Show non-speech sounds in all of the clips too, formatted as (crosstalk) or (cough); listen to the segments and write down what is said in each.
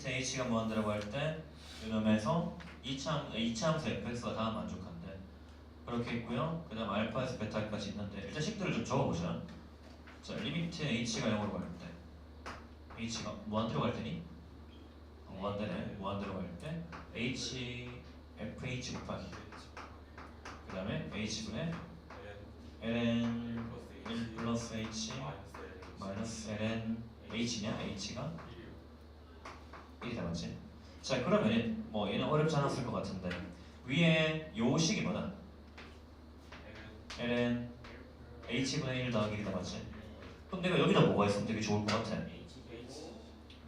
리미트 h가 무한대라고 할때 이놈에서 2차 2차 함수 fx가 다 만족한대. 그렇게 있고요. 그 다음 알파에서 베타까지 있는데 일단 식들을 좀 적어보자. 자 리미트 h가 0으로 갈 때, h가 무한대로 갈 테니 어, 무한대네. 무한대로 갈 때 h fh 곱하기 그 다음에 h분의 ln 1 플러스 h 마이너스 ln h냐 h가 1이 닮았지? 자 그러면 뭐 얘는 어렵지 않았을 것 같은데 위에 요 식이 뭐다? ln h분의 1 더하기 1이 닮았지? 그럼 내가 여기다 뭐가 있으면 되게 좋을 것 같아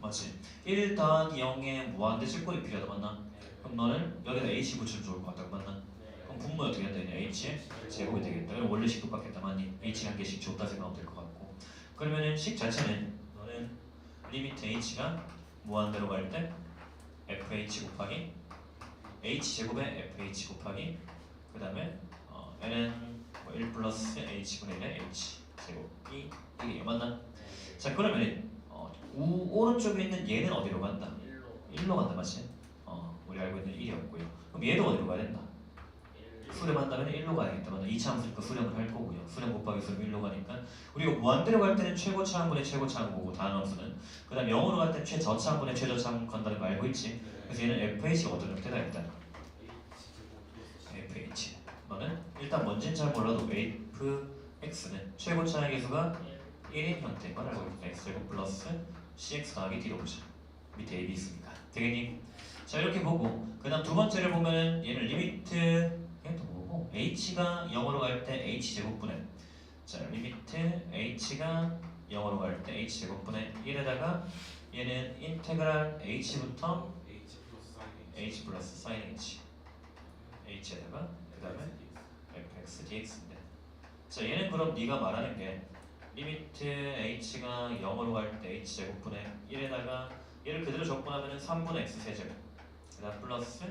맞지? 1 더하기 0에 무한대 실권이 필요하다 맞나? 그럼 너는 여기다 h 붙이면 좋을 것 같다고 맞나? 그럼 분모 어떻게 된다? 이제 h의 제곱이 되겠다 그럼 원래 식 똑같겠다 맞니? h 한 개씩 줬다 생각하면 될 것 같고 그러면은 식 자체는 너는 리미트 h가 무한대로 갈 때 fh 곱하기 h 제곱에 fh 곱하기 그 다음에 어, ln 뭐1 플러스 h분의 1의 h 제곱이 이게 맞나? 자 그러면 어, 우, 오른쪽에 있는 얘는 어디로 간다? 1로 간다 맞지? 어, 우리 알고 있는 1이었고요 그럼 얘도 어디로 가야 된다? 수렴한다면 1로 가야겠다. 맞나? 2차 함수니까 수렴을 할 거고요. 수렴 곱하기 수렴 1로 가니까. 우리가 무한대로 갈 때는 최고차 항분의 최고차항 보고 다음 함수는. 그 다음 0으로 갈 때는 최저차 항분의 최저차항 간다는 거 알고 있지? 그래서 얘는 fh가 어떤 형태다 일단? Fh 너는 일단 뭔지는 잘 몰라도 fx는 최고차항 계수가 1인 형태만 알고 있다. X제곱 플러스 cx 더하기 d로 보자. 밑에 a, b 있으니까 되겠니? 자 이렇게 보고. 그 다음 두 번째를 보면은 얘는 리미트 h가 0으로 갈 때 h제곱분의 자 리미트 h가 0으로 갈 때 h제곱분의 1에다가 얘는 인테그랄 h부터 h 플러스 sin h. H에다가 그 다음에 fx dx인데. 자 얘는 그럼 네가 말하는 게 리미트 h가 0으로 갈 때 h 제곱분의 1에다가 얘를 그대로 적분하면 3분의 x 세제곱. 그 다음 플러스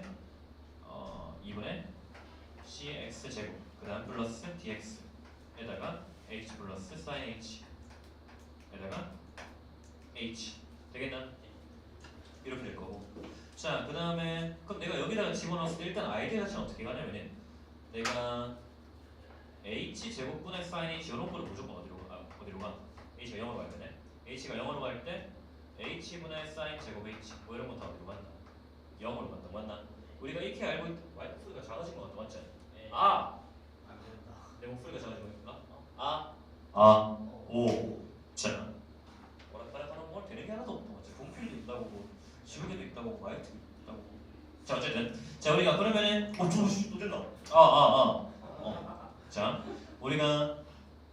어, 2분의 cx 제곱 그 다음 플러스 dx에다가 h 플러스 sin h 에다가 h 되겠나? 이렇게 될 거고 자 그 다음에 그럼 내가 여기다가 집어넣었을 때 일단 아이디 자체는 어떻게 가냐면은 내가 h 제곱분의 sin h 이런 거를 무조건 어디로 가? 어디로 가? h가 0으로 갈 때네 h가 0으로 갈 때 h분의 sin 제곱 h 뭐 이런 거다 어디로 간다? 0으로 간다 맞나? 우리가 이렇게 알고 있... 와 목소리가 작아진 것 같다 맞지? 아! 내 목소리가 작아진 건가? 아? 아? 오 자 오락가락 하는 뭘 되는 게 하나도 없고? 분필도 있다고 뭐 지우개도 있다고 마이크도 있다고 자 어쨌든 자 우리가 그러면은 어 저또 됐나? 아 아 아 어. 자 우리가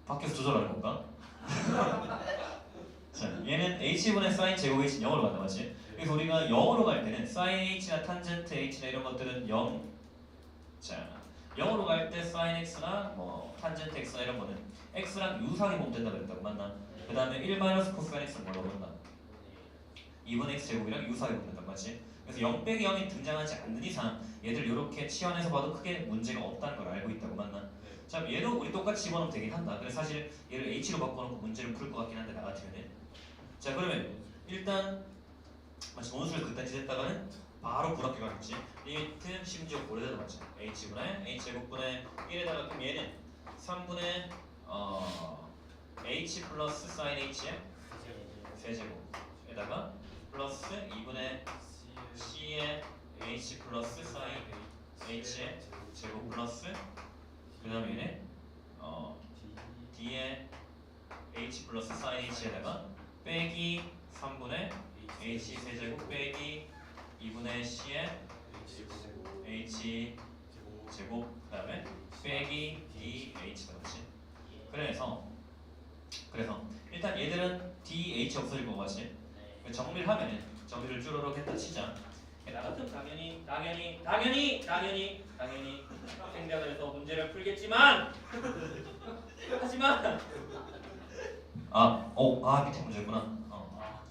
밖에서 조절하는 건가? (laughs) 자 얘는 h분의 sin 제곱 h는 0으로 간다 맞지? 그래서 우리가 0으로 갈 때는 sin h나 탄젠트 h나 이런 것들은 0 자, 0으로 갈 때 sin x나 뭐 탄젠트 x나 이런 거는 x랑 유사하게 보면 된다 그랬다고 맞나? 그 다음에 1 마이너스 코사인 x는 뭐라고 한다? 2분 x 제곱이랑 유사하게 보면 된다 맞지? 그래서 0 빼기 0이 등장하지 않는 이상 얘들 이렇게 치환해서 봐도 크게 문제가 없다는 걸 알고 있다고 맞나? 자 얘도 우리 똑같이 집어넣으면 되긴 한다. 그래서 사실 얘를 h로 바꿔놓고 문제를 풀 것 같긴 한데 나 같으면은 자 그러면 일단 마치 원수를 그딴 짓 했다가는 바로 불합격 가겠지 리미트 심지어 고려돼도 맞죠 h분의 h 제곱분의 1에다가 그럼 얘는 3분의 어, h 플러스 sin h의 세제곱에다가 플러스 2분의 c의 h 플러스 sin h의 제곱 플러스 그 다음에 어, d의 h 플러스 sin h에다가 빼기 3분의 h 세제곱 빼기 2분의 c의 h 제곱. 그 다음에 빼기 dh가 그렇지 그래서 그래서 일단 얘들은 dh 없어질 거 같지? 정리를 하면은 정리를 쭈르륵 했다 치자. 나 같으면 당연히 당연히 당연히 당연히 당연히 생각을 해서 문제를 풀겠지만 (laughs) 하지만 아, 어, 아 밑에 문제구나. 어, 아.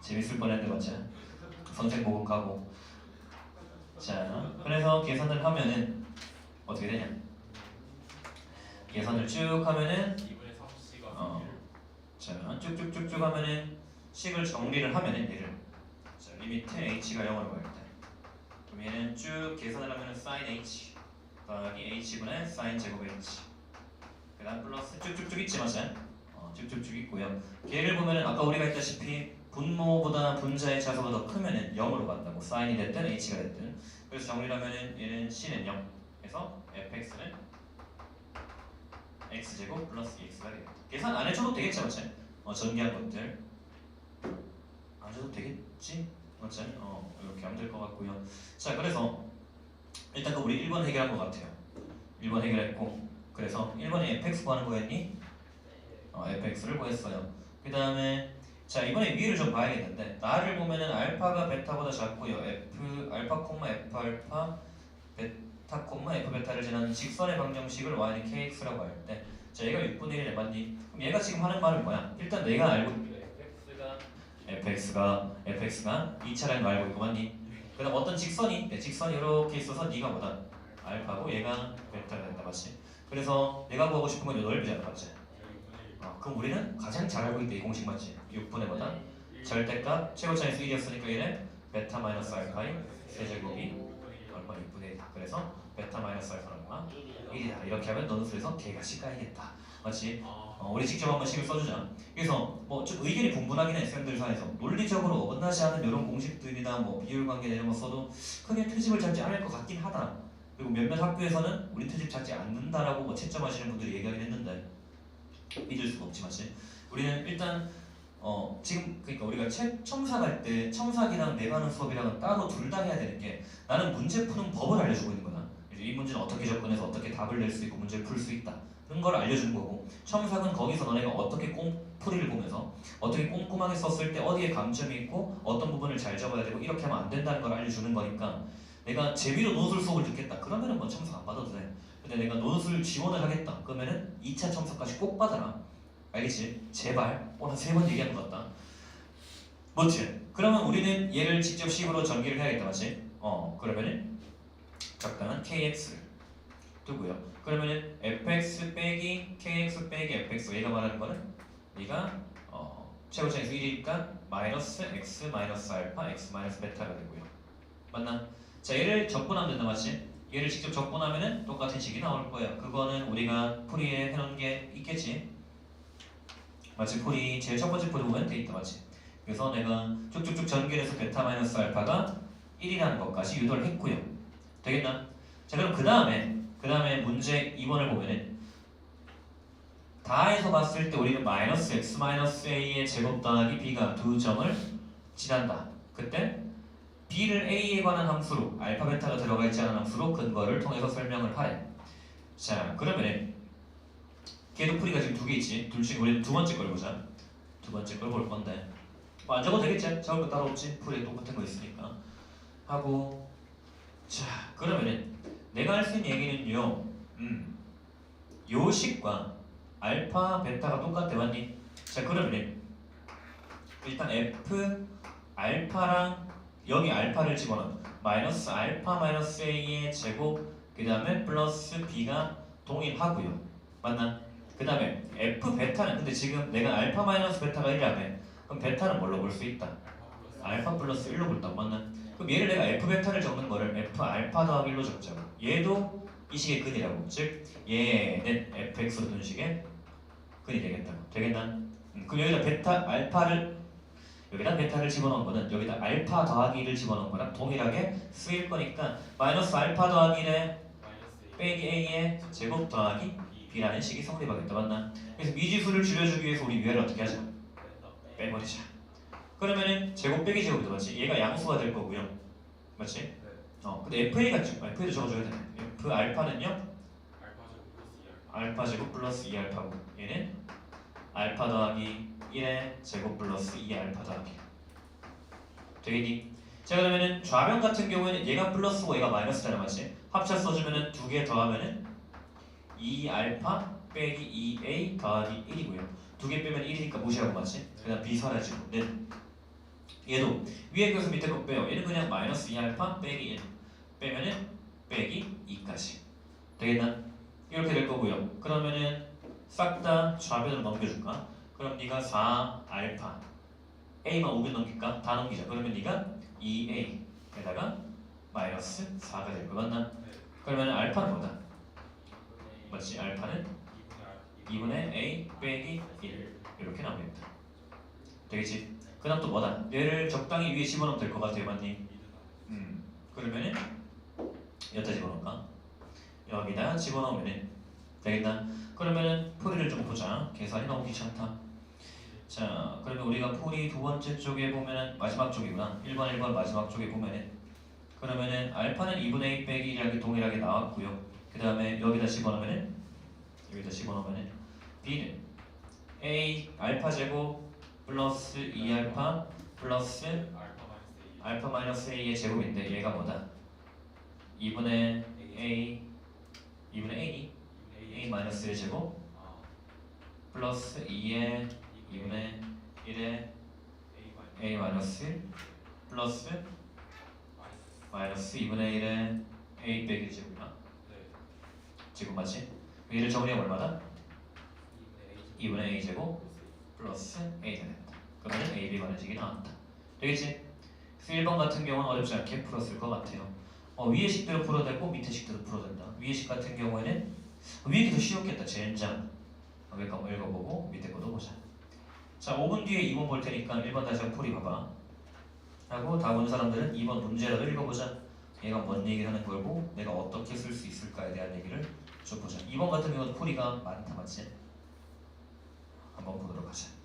재밌을 뻔했는데 맞지? 선생 보고 가고. 자 그래서 계산을 하면은 어떻게 되냐 계산을 쭉 하면은 어, 자 쭉쭉쭉쭉 하면은 식을 정리를 하면은 얘를 자, 리미트 h가 0으로 갈 때. 그럼 얘는 쭉 계산을 하면 sin h 더하기 h분의 sin 제곱 h. 그 다음 플러스 쭉쭉쭉 있지 맞아요? 어, 쭉쭉쭉 있고요. 걔를 보면은 아까 우리가 했다시피 분모보다 분자의 차수가 더 크면은 0으로 간다고. sine이 됐든 h가 됐든. 그래서 정리하면은 얘는 c는 0. 그래서 fx는 x제곱 플러스 2x가 되겠다. 계산 안 해줘도 되겠지 맞지? 어, 전개한 것들 안 해줘도 되겠지? 맞지? 어, 이렇게 하면 될 것 같고요. 자, 그래서 일단 그 우리 1번 해결한 것 같아요. 1번 해결했고 그래서 1번에 fx 구하는 거였니? 어, fx를 구했어요. 그 다음에 자 이번에 위를 좀 봐야겠는데 나를 보면은 알파가 베타보다 작고요. f 알파 콤마 f 알파 베타 콤마 f 베타를 지나는 직선의 방정식을 y는 kx라고 할 때, 자 얘가 6분의 1에 맞니? 그럼 얘가 지금 하는 말은 뭐야? 일단 내가 알고 있는 fx가 fx가 fx가 2차라는 거 알고 있고 맞니? 그다음 어떤 직선이 네, 직선이 이렇게 있어서 네가 뭐다? 알파고 얘가 베타가 된다 맞지? 그래서 내가 구하고 싶은 건이 넓이잖아 맞지? 어, 그럼 우리는 가장 잘 알고 있다 이 공식 맞지? 6분의 뭐다? 절대값 최고차에서 1이었으니까 얘는 베타 마이너스 알파의 세제곱이 얼마 6분의 1 그래서 베타 마이너스 알파는 얼마? 1이다 이렇게 하면 수에서 걔가 시가야겠다 맞지? 어, 우리 직접 한번 식을 써주자 그래서 뭐 좀 의견이 분분하긴 해 쌤들 사이에서 논리적으로 어긋나지 않은 이런 공식들이나 뭐 비율 관계 이런 거 써도 크게 트집을 잡지 않을 것 같긴 하다 그리고 몇몇 학교에서는 우리 트집 잡지 않는다라고 뭐 채점하시는 분들이 얘기하긴 했는데 믿을 수가 없지 맞지? 우리는 일단 어 지금 그러니까 우리가 책 첨삭 할때 첨삭이랑 내가는 수업이랑은 따로 둘 다 해야 되는 게 나는 문제 푸는 법을 알려주고 있는. 이제 이 문제는 어떻게 접근해서 어떻게 답을 낼 수 있고 문제를 풀 수 있다. 그런 걸 알려주는 거고 첨삭은 거기서 너네가 어떻게 꼼풀이를 보면서 어떻게 꼼꼼하게 썼을 때 어디에 감점이 있고 어떤 부분을 잘 잡아야 되고 이렇게 하면 안 된다는 걸 알려주는 거니까 내가 재미로 논술 수업을 듣겠다 그러면은 뭐 첨삭 안 받아도 돼. 근데 내가 논술 지원을 하겠다 그러면은 2차 첨삭까지 꼭 받아라. 알겠지? 제발 오늘 세번 얘기한 것 같다. 뭐지? 그러면 우리는 얘를 직접 식으로 전개를 해야겠다, 맞지? 어, 그러면은 적당한 kx를 두고요. 그러면은 fx 빼기 kx 빼기 fx 얘가 말하는 거는 네가 어, 최고차에서 1이니까 마이너스 x 마이너스 알파 x 마이너스 베타가 되고요. 맞나? 자 얘를 적분하면 된다, 맞지? 얘를 직접 적분하면은 똑같은 식이 나올 거예요. 그거는 우리가 풀이에 해놓은 게 있겠지. 맞지? 풀이 제일 첫 번째 풀이 보면 돼 있다, 맞지? 그래서 내가 쭉쭉쭉 전개해서 베타 마이너스 알파가 1이라는 것까지 유도를 했고요. 되겠나? 자 그럼 그 다음에 그 다음에 문제 2번을 보면은 다해서 봤을 때 우리는 마이너스 x 마이너스 a의 제곱 더하기 b가 두 점을 지난다. 그때 b를 a에 관한 함수로 알파 베타가 들어가 있지 않은 함수로 근거를 통해서 설명을 하래. 자 그러면 은 걔도 풀이가 지금 두 개 있지. 둘 중에 우리는 두 번째 걸 보자. 두 번째 걸 볼 건데 뭐 안 적어도 되겠지? 적을 거 따로 없지? 풀이 똑같은 거 있으니까 하고 자 그러면은 내가 할 수 있는 얘기는요 음 요식과 알파 베타가 똑같대 맞니? 자 그러면은 일단 f 알파랑 여기 알파를 집어넣어 마이너스 알파 마이너스 a의 제곱 그 다음에 플러스 b가 동일하고요 맞나? 그 다음에 f 베타는 근데 지금 내가 알파 마이너스 베타가 1이라며 그럼 베타는 뭘로 볼 수 있다? 알파 플러스 1로 볼다고 맞나? 그럼 얘를 내가 f 베타를 적는 거를 f 알파 더하기 1로 적자고 얘도 이 식의 근이라고 즉 얘는 fx로 둔 식의 근이 되겠다고 되겠나? 음, 그럼 여기다 베타 알파를 여기다 베타를 집어넣은 거는 여기다 알파 더하기 1을 집어넣은 거랑 동일하게 쓰일 거니까 마이너스 알파 더하기 1에 빼기 a의 제곱 더하기 b라는 식이 성립하겠다 맞나? 그래서 미지수를 줄여주기 위해서 우리 위아래 어떻게 하자? 빼버리자. 그러면은 제곱 빼기 제곱이 맞지? 얘가 양수가 될 거고요. 맞지? 어, 근데 FA가 좀 FA도 적어줘야 되네. F 알파는요? 알파 제곱 플러스 2 알파고 얘는 알파 더하기 1의 제곱 플러스 2 알파 더하기 되겠니? 자 그러면은 좌변 같은 경우에는 얘가 플러스고 얘가 마이너스잖아 맞지? 합차 써주면은 두 개 더하면은 2 알파 빼기 2a 더하기 1이고요. 두 개 빼면 1이니까 무시하고 맞지? 그다음 b 사라지고 는 얘도 위에 것을 밑에 거 빼요. 얘는 그냥 마이너스 2 알파 빼기 1 빼면은 빼기 2까지 되겠나? 이렇게 될 거고요. 그러면은 싹 다 좌변으로 넘겨줄까? 그럼 네가 4 알파 a만 5개 넘길까? 다 넘기자. 그러면 네가 2a에다가 마이너스 4가 될 거 맞나? 네. 그러면 알파는 뭐다? 맞지? 알파는 2분의 2분의 a 빼기 1 이렇게 나옵니다. 되겠지? 그 다음 또 뭐다? 얘를 적당히 위에 집어넣으면 될 것 같아요, 맞니? 음, 그러면은 여기다 집어넣을까? 여기다 집어넣으면은 되겠나? 그러면은 풀이를 좀 보자. 계산이 너무 귀찮다. 자, 그러면 우리가 풀이 두 번째 쪽에 보면은 마지막 쪽이구나. 1번, 1번 마지막 쪽에 보면은 그러면은 알파는 2분의 1 빼기 1이라게 동일하게 나왔고요. 그 다음에 여기다 집어넣으면은 여기다 집어넣으면은 b는 a 알파 제곱 플러스 2알파 플러스 알파 마이너스 a의 제곱인데 얘가 뭐다? 2분의 a 2분의 a니? a 마이너스 1 제곱 플러스 2의 2분의 1의 a 마이너스 1 플러스 마이너스 2분의 1의 a 빼기 1 제곱이나 지금 맞지? 얘를 정리하면 얼마다? 2분의 a 제곱 플러스 a가 된다. 그러면 a, b 관해식이 나왔다. 되겠지? 그래서 1번 같은 경우는 어렵지 않게 풀었을 것 같아요. 어, 위의 식대로 풀어도 되고 밑에 식대로 풀어도 된다. 위의 식 같은 경우에는 위에 게더 쉬웠겠다. 젠장. 여기 거 한번 읽어보고 밑에 것도 보자. 자, 5분 뒤에 2번 볼 테니까 1번 다시 한번 풀이 봐봐. 하고 다 본 사람들은 2번 문제라도 읽어보자. 얘가 뭔 얘기를 하는 걸고 내가 어떻게 쓸 수 있을까에 대한 얘기를 좀 보자. 2번 같은 경우는 풀이가 많다 맞지? 한번 보도록 하자.